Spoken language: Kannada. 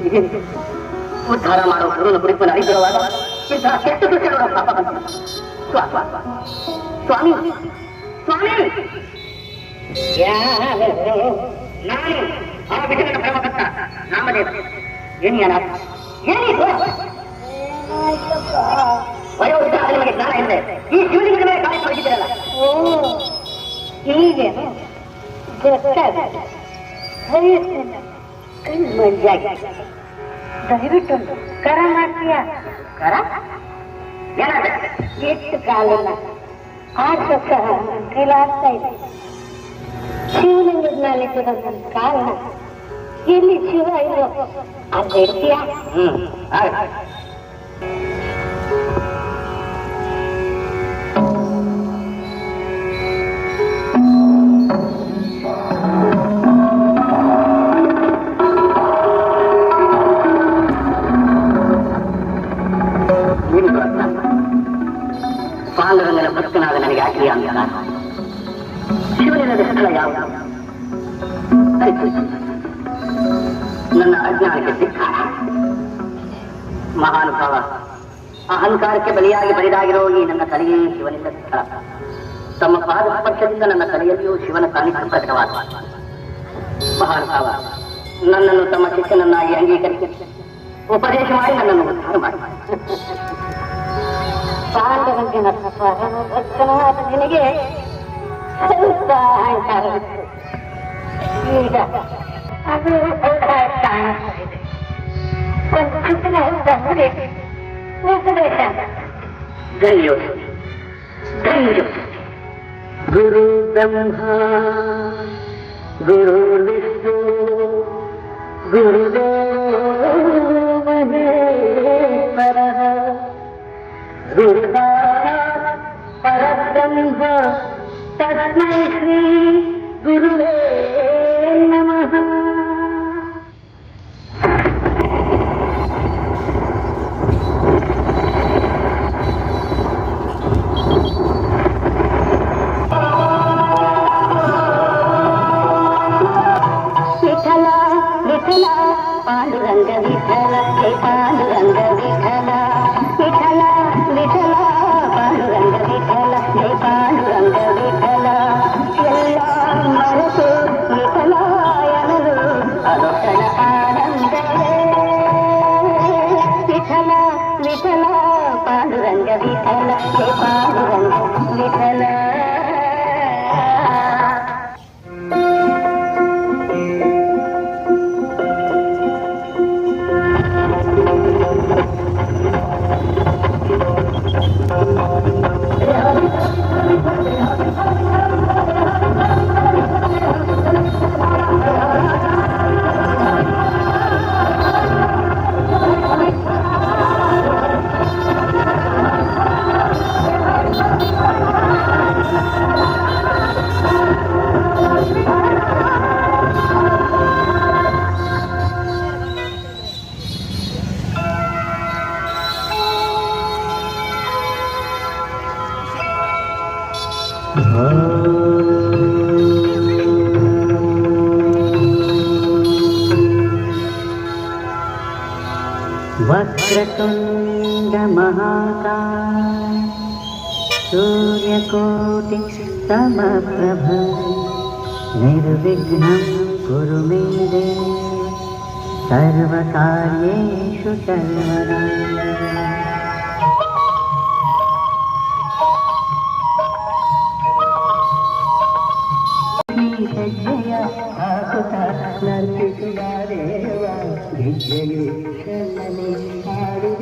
ಇದೇನಿದು? ಉದ್ಧಾರ ಮಾಡುವ ಗುರುನ ಕುರಿತು ಐದರವಾದ ಇಂತಹ ಕೆಟ್ಟ ದೃಶ್ಯಗಳ ಪಾಪ ಬಂತು ಸ್ವಾ- ಸ್ವಾ- ಸ್ವಾ. ಸ್ವಾಮಿ ಸ್ವಾಮಿ? ನಾನು ಆ ವಿಠಲನ ಪರಮಭಕ್ತ ನಾಮದೇವ. ಏನಿ ಅನಾಥ ಏನಿದು ವಯೋವೃದ್ಧ ನಿಮಗೆ ಜ್ಞಾನ ಇದೆ ಈ ಶಿವಲಿಂಗದ ಮೇಲೆ ಕಾಯಿ ಓ ಹೀಗೆ ಗೊತ್ತಾಗುತ್ತೆ ವಯಸ್ಸಿನ ಕಣ್ಮಂಜಾಗಿ ದಯವಿಟ್ಟೊಂದು ಕರ ಮಾಡ್ತೀಯ ಕರ ಏನಾದ್ರೆ ಎಷ್ಟು ಕಾಲನ ಆಟ ಸಹ ಕೈಲಾಗ್ತಾ ಇದೆ ಶಿವಲಿಂಗದ ಮೇಲೆ ಇಟ್ಟಿರೋದೊಂದು ಕಾರಣ ಎಲ್ಲಿ ಶಿವ ಇರೋ ಅದು ಇರ್ತೀಯ ಹ್ಮ್ ಪಾಂಡುರಂಗನ ಭಕ್ತನಾದ ನನಗೆ ಆಗಿದೆಯಾ ಅಂತ ಶಿವನಿಲ್ಲದ ಸ್ಥಳ ಯಾವುದು. ನನ್ನ ಅಜ್ಞಾನಕ್ಕೆ ಧಿಕ್ಕಾರ ಮಹಾನುಭಾವ ಅಹಂಕಾರಕ್ಕೆ ಬಲಿಯಾಗಿ ಬರಿದಾಗಿರೋ ಈ ನನ್ನ ತಲೆಯೇ ಶಿವನಿಂದ ಸ್ಥಳ. ತಮ್ಮ ಪಾದ ಸ್ಪರ್ಶದಿಂದ ನನ್ನ ತಲೆಯಲ್ಲಿಯೂ ಶಿವನ ಸಾನ್ನಿಧ್ಯ ಪ್ರಕಟವಾದ. ಮಹಾನುಭಾವ, ನನ್ನನ್ನು ತಮ್ಮ ಶಿಷ್ಯನನ್ನಾಗಿ ಅಂಗೀಕರಿಸಿ, ಉಪದೇಶ ಮಾಡಿ ನನ್ನನ್ನು ಉದ್ಧಾರ ಮಾಡಿ. ಪಾಂಡರಂಗನ ಪರಮ ಭಕ್ತನಾದ ನಿನಗೆ ಸ್ವಲ್ಪ ಅಹಂಕಾರ ಇತ್ತು. ಈಗ ಅದು ಕೂಡ ಕಾಣಿಸ್ತಾ ಇದೆ ಒಂದು ಚುಟ್ಟಿನ ತಂದೆ ಉಪದೇಶ ಧನ್ಯೋಸ್ಮಿ ಧನ್ಯೋಸ್ಮಿ ಗುರು ಬ್ರಹ್ಮ ಗುರು ವಿಷ್ಣು ಗುರುದೇವ పరబ్రహ్మ తస్మై శ్రీ గురువే నమ విఠల విఠల పాండురంగ విఠల పాండురంగ పాండురంగ విఠల పాండురంగ విఠల. वस्त्रतुङ्गमहाता सूर्यकोटिस्तमप्रभे निर्विघ्नं कुरु मे दे सर्वकार्येषु सर्वदा പ്രാർത്ഥിക്കുവാനേവാ വിജയേശ്വരനെ ആടുക